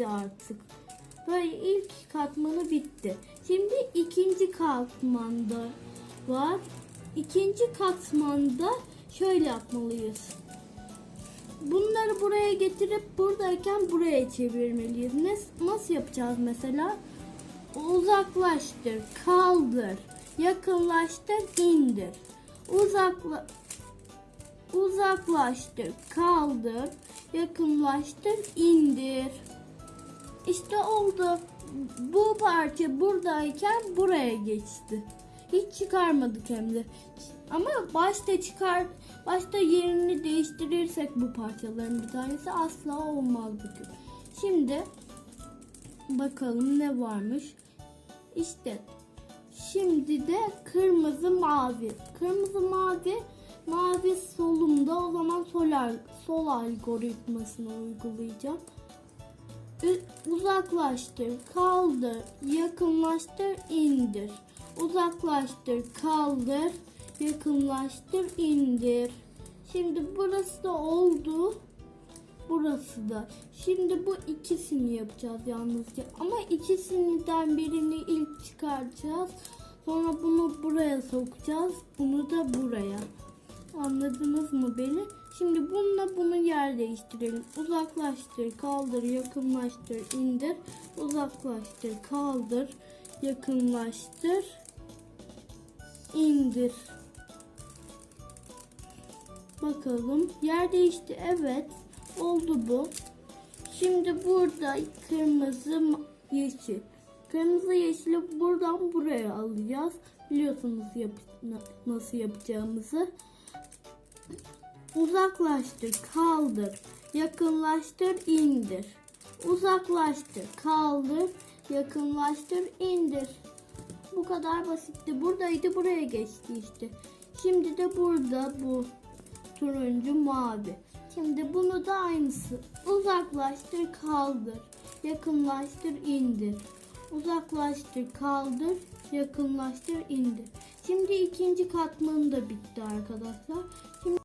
bitti artık. Böyle ilk katmanı bitti. Şimdi ikinci katmanda var. İkinci katmanda şöyle yapmalıyız. Bunları buraya getirip buradayken buraya çevirmeliyiz. Ne, nasıl yapacağız mesela? Uzaklaştır, kaldır, yakınlaştır, indir. Uzakla uzaklaştır, kaldır, yakınlaştır, indir. İşte oldu. Bu parça buradayken buraya geçti. Hiç çıkarmadık hem de. Ama başta çıkar, başta yerini değiştirirsek bu parçaların bir tanesi asla olmaz bugün. Şimdi bakalım ne varmış. İşte şimdi de kırmızı mavi. Kırmızı mavi mavi solumda o zaman solar sol algoritmasını uygulayacağım. Uzaklaştır, kaldır, yakınlaştır, indir. Uzaklaştır, kaldır, yakınlaştır, indir. Şimdi burası da oldu. Burası da. Şimdi bu ikisini yapacağız yalnızca. Ama ikisinden birini ilk çıkaracağız. Sonra bunu buraya sokacağız. Bunu da buraya. Anladınız mı beni? Şimdi bununla bunu yer değiştirelim. Uzaklaştır, kaldır, yakınlaştır, indir. Uzaklaştır, kaldır, yakınlaştır, indir. Bakalım. Yer değişti. Evet. Oldu bu. Şimdi burada kırmızı yeşil. Kırmızı yeşili buradan buraya alacağız. Biliyorsunuz yap na- nasıl yapacağımızı. Uzaklaştır, kaldır, yakınlaştır, indir. Uzaklaştır, kaldır, yakınlaştır, indir. Bu kadar basitti. Buradaydı, buraya geçti işte. Şimdi de burada bu turuncu mavi. Şimdi bunu da aynısı. Uzaklaştır, kaldır, yakınlaştır, indir. Uzaklaştır, kaldır, yakınlaştır, indir. Şimdi ikinci katmanı da bitti arkadaşlar. Şimdi